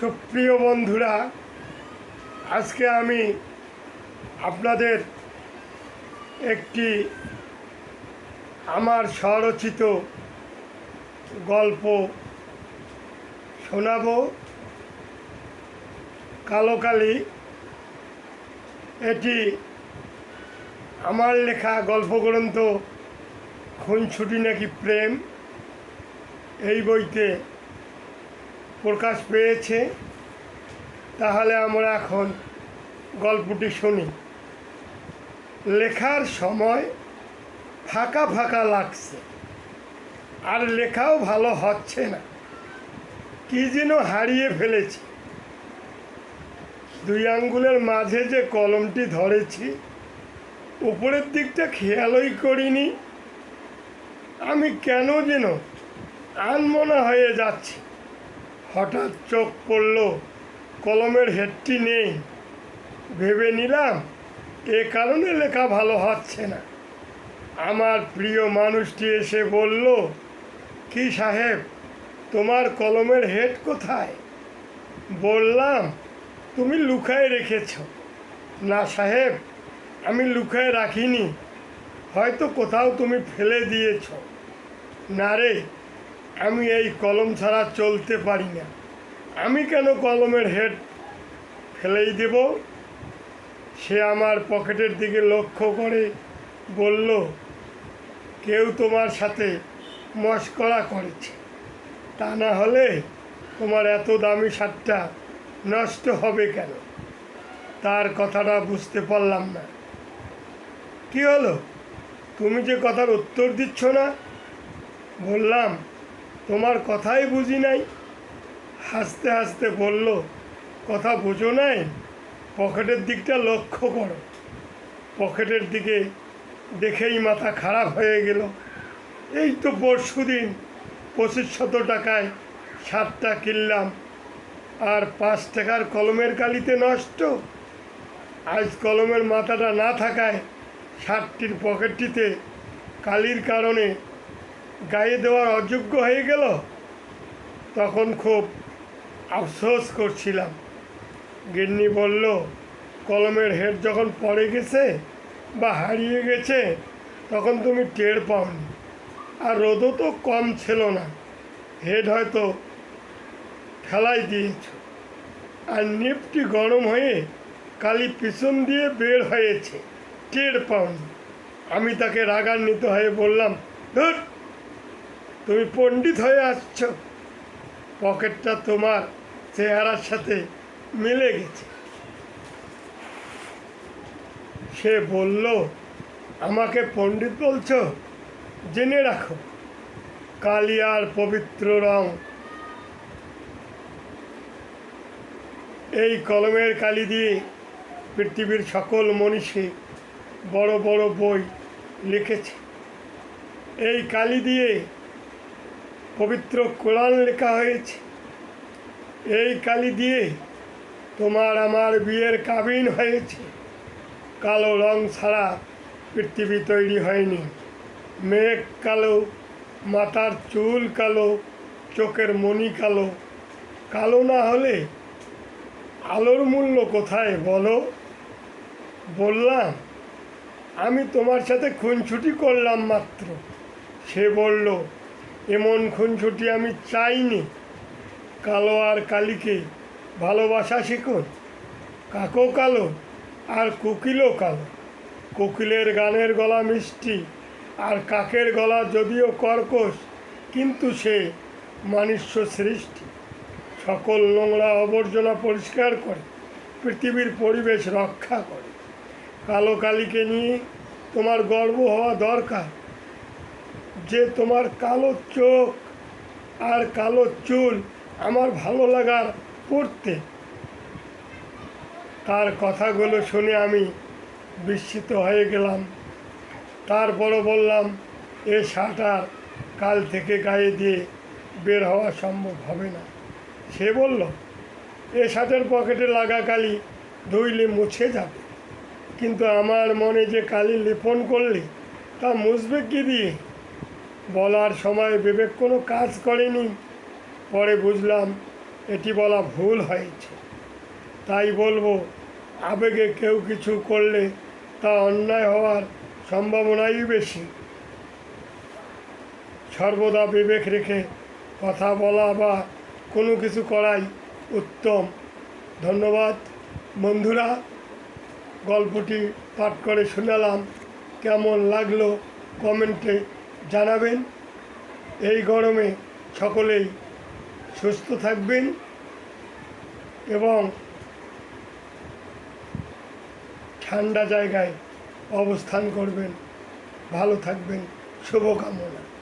সুপ্রিয় বন্ধুরা, আজকে আমি আপনাদের একটি আমার স্বরচিত গল্প শোনাবো। কালোকালি, এটি আমার লেখা গল্পগ্রন্থ খুনছুটি নাকি প্রেম? এই বইতে প্রকাশ পেয়েছে, তাহলে আমরা এখন গল্পটি শুনি। লেখার সময় ফাঁকা ফাঁকা লাগছে, আর লেখাও ভালো হচ্ছে না। কি যেন হারিয়ে ফেলেছি। দুই আঙ্গুলের মাঝে যে কলমটি ধরেছি, উপরের দিকটা খেয়ালই করিনি। আমি কেন যেন আনমনা হয়ে যাচ্ছি। হঠাৎ চোখ পড়ল, কলমের হেডটি নেই। ভেবে নিলাম, এ কারণে লেখা ভালো হচ্ছে না। আমার প্রিয় মানুষটি এসে বলল, কি সাহেব, তোমার কলমের হেড কোথায়? বললাম, তুমি লুকায় রেখেছ। না সাহেব, আমি লুকায় রাখিনি। হয়তো কোথাও তুমি ফেলে দিয়েছ। না রে আমি এই কলম ছাড়া চলতে পারি না। আমি কেন কলমের হেড ফেলেই দেব? সে আমার পকেটের দিকে লক্ষ্য করে বলল, কেউ তোমার সাথে মস্করা করেছে। তা না হলে তোমার এত দামি শার্টটা নষ্ট হবে কেন? তার কথাটা বুঝতে পারলাম না। কি হলো? তুমি যে কথার উত্তর দিচ্ছ না? বললাম তোমার কথাই বুঝি নাই। হাসতে হাসতে বলল, কথা বুঝো নাই? পকেটের দিকটা লক্ষ্য করো। পকেটের দিকে দেখেই মাথা খারাপ হয়ে গেল। এই তো পরশু দিন পঁচিশ শত টাকায় সাতটা কিনলাম, আর পাঁচ টাকার কলমের কালিতে নষ্ট। আজ কলমের মাথাটা না থাকায় শার্টটির পকেটটিতে কালির কারণে গায়ে দেওয়ার অযোগ্য হয়ে গেল? তখন খুব আফসোস করছিলাম। গিন্নি বলল, কলমের হেড যখন পড়ে গেছে বা হারিয়ে গেছে, তখন তুমি টের পাওনি। আর রোদও তো কম ছিল না। হেড হয়তো ফেলাই দিয়েছ। আর নিপটি গরম হয়ে কালি পিছন দিয়ে বের হয়েছে। টের পাওনি। আমি তাকে রাগান্বিত হয়ে বললাম, ধুর তুমি পণ্ডিত হয়ে আসছো। পকেটটা তোমার চেহারার সাথে মিলে গেছে। সে বলল, আমাকে পণ্ডিত বলছো? জেনে রাখো, কালিয়ার পবিত্র রং। এই কলমের কালি দিয়ে পৃথিবীর সকল মনীষী বড় বড় বই লিখেছে। এই কালি দিয়ে পবিত্র কোরআন লেখা হয়েছে। এই কালি দিয়ে তোমার আমার বিয়ের কাবিন হয়েছে। কালো রং ছাড়া পৃথিবী তৈরি হয়নি। মেঘ কালো মাথার চুল কালো, চোখের মণি কালো। কালো না হলে আলোর মূল্য কোথায় বলো? বললাম, আমি তোমার সাথে খুনছুটি করলাম মাত্র। সে বলল এমন খুনছুটি আমি চাইনি। কালো আর কালিকে ভালোবাসা শিখুন। কাকও কালো আর কোকিলও কালো। কোকিলের গানের গলা মিষ্টি আর কাকের গলা যদিও কর্কশ, কিন্তু সে মানুষ্য সৃষ্টি। সকল নোংরা আবর্জনা পরিষ্কার করে, পৃথিবীর পরিবেশ রক্ষা করে। কালো কালিকে নিয়ে তোমার গর্ব হওয়া দরকার। যে তোমার কালো চোখ আর কালো চুল আমার ভালো লাগার পড়তে। তার কথাগুলো শুনে আমি বিস্মিত হয়ে গেলাম। তারপরও বললাম, এ শার্ট আর কাল থেকে গায়ে দিয়ে বের হওয়া সম্ভব হবে না। সে বলল, এ শার্টের পকেটে লাগা কালি ধুইলে মুছে যাবে। কিন্তু আমার মনে যে কালি লেপন করলে তা মুছবে কি দিয়ে? বলার সময় বিবেক কোনো কাজ করেনি। পরে বুঝলাম এটি বলা ভুল হয়েছে। তাই বলব, আবেগে কেউ কিছু করলে তা অন্যায় হওয়ার সম্ভাবনাই বেশি। সর্বদা বিবেক রেখে কথা বলা বা কোনো কিছু করাই উত্তম। ধন্যবাদ, বন্ধুরা। গল্পটি পাঠ করে শোনালাম। কেমন লাগল কমেন্টে জানাবেন। এই গরমে সকলেই সুস্থ থাকবেন এবং ঠান্ডা জায়গায় অবস্থান করবেন। ভালো থাকবেন। শুভকামনা।